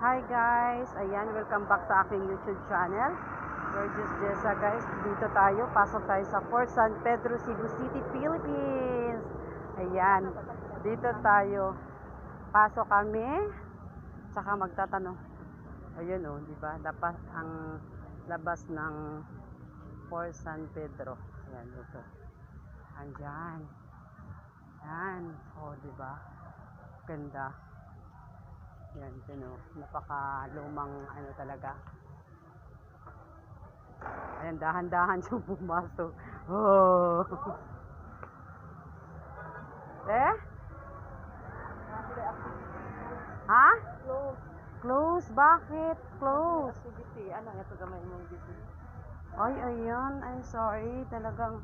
Hi guys! Ayan, welcome back sa aking YouTube channel. Gorgeous Jessa guys. Dito tayo, pasok tayo sa Fort San Pedro, Cebu City, Philippines. Ayan, dito tayo. Pasok kami. Tsaka magtatanong. Ayun oh, di ba? Dapat ang labas ng Fort San Pedro. Ayan, ito. Andyan. Yan. Oh, di ba? Ganda. Yan, yun o. Napaka-lumang ano talaga. Ayan, dahan-dahan siya pumasok. Oh. eh? Ha? Close. Close? Bakit? Close. Activity. Ano nga ito gamay mong busy? Ay, ayan. I'm sorry. Talagang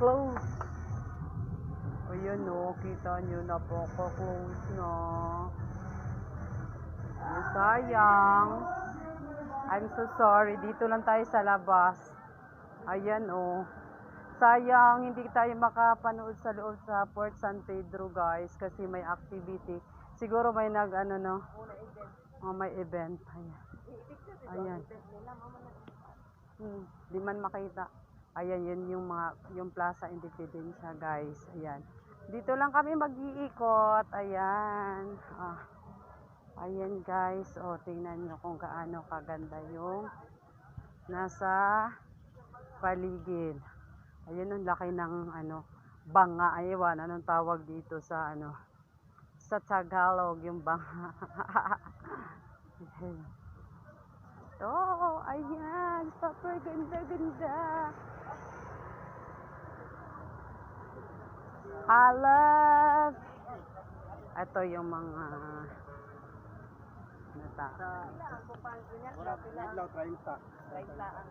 close. O yun o. Kita nyo na po ko close na. Ay, sayang. I'm so sorry. Dito lang tayo sa labas. Ayan o. Sayang, hindi tayo makapanood sa loob sa Port San Pedro guys kasi may activity. Siguro may nag ano no, oh, may event. Ayan. Ayan. Hmm, di man makita. Ayan, yun yung mga, yung Plaza Independencia, guys. Ayan. Dito lang kami mag-iikot. Ayan. Ah. Ayan, guys. O, tingnan nyo kung gaano kaganda yung nasa paligid. Ayan, ang laki ng, ano, banga. Aywan, anong tawag dito sa, ano, sa Tagalog, yung banga. Oh, ayan. Super ganda-ganda. I love. Ito yung mga nata. Pila ang kupang niya. Wala, Pila ang lang 30. 30 ang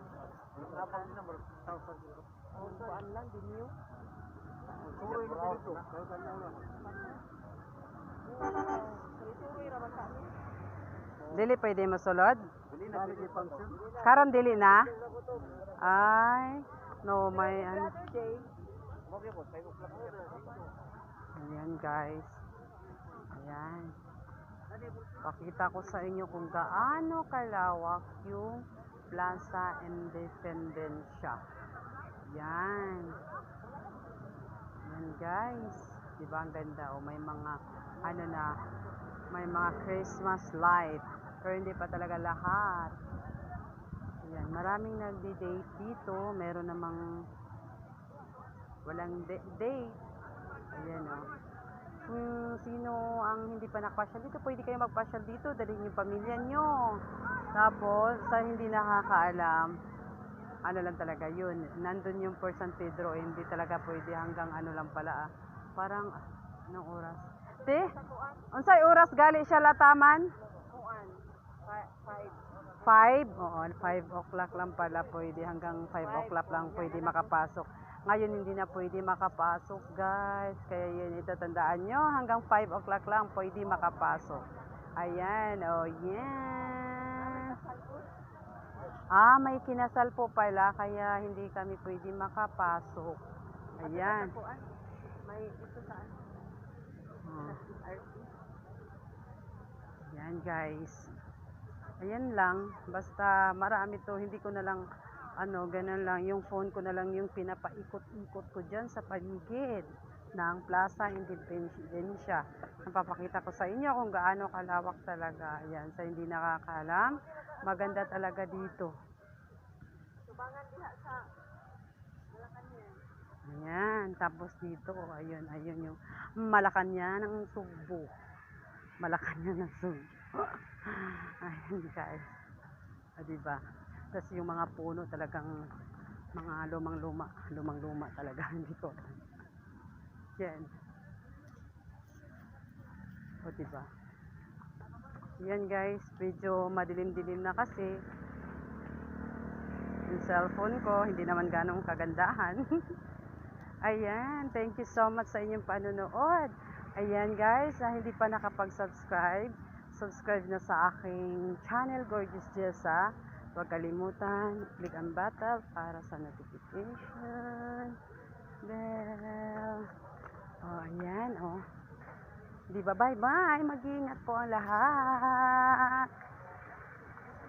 Abang number 1,000 euro. lang. Din yun. Tuloy na dito. 1,000 euro. Tuloy raman sa amin. Dili pwede masulod? Dili na dili. Karon dili na? Ay, no, may ano. Saturday. Mabaya ko, 5 o'clock na. Ayan guys. Ayan. Pakita ko sa inyo kung gaano kalawak yung Plaza Independencia. Yan. Yan guys. Diba ang ganda? O may mga ano na may mga Christmas light. Pero hindi pa talaga lahat. Ayan. Maraming nagdi-date dito. Meron namang walang date. Ayan o. Kung sino ang hindi pa nakapasyal dito, pwede kayo magpasyal dito, dalhin yung pamilya nyo. Tapos, sa hindi nakakaalam, ano lang talaga yun, nandun yung for San Pedro, eh, hindi talaga pwede hanggang ano lang pala ah. Parang, ah, anong oras? Te, unsay oras gali siya lataman? Kuan. Fi- Five. 5? Oo, 5 o'clock lang pala pwede. Hanggang 5 o'clock lang pwede makapasok. Ngayon hindi na pwede makapasok guys. Kaya yun, ito tandaan nyo. Hanggang 5 o'clock lang pwede makapasok. Ayan, oh yan. Ah, may kinasal po pala. Kaya hindi kami pwede makapasok. Ayan. May ito saan? Oh. RT. Yan guys. Ayan lang. Basta marami to. Hindi ko na lang ano, ganun lang. Yung phone ko na lang yung pinapaikot-ikot ko dyan sa paligid ng Plaza Independencia. Napapakita ko sa inyo kung gaano kalawak talaga. Ayan, sa hindi nakakalam. Maganda talaga dito. Subangan diha sa. Ayan, tapos dito, ayun, ayun yung Malacanang ng Sugbo. Malacanang ng Sugbo. Ayan guys. O, diba? Tapos yung mga puno talagang mga lumang-luma. Lumang-luma talaga. Hindi ko. Yan. O, diba? Yan guys, medyo madilim-dilim na kasi yung cellphone ko, hindi naman ganong kagandahan. Ayan, thank you so much sa inyong panunood. Ayan guys, na hindi pa nakapag-subscribe, subscribe na sa aking channel, Gorgeous Jessa. Huwag kalimutan, click ang bell para sa notification. Bell. Oh, ayan, oh. Di ba? Bye-bye. Mag-iingat po ang lahat.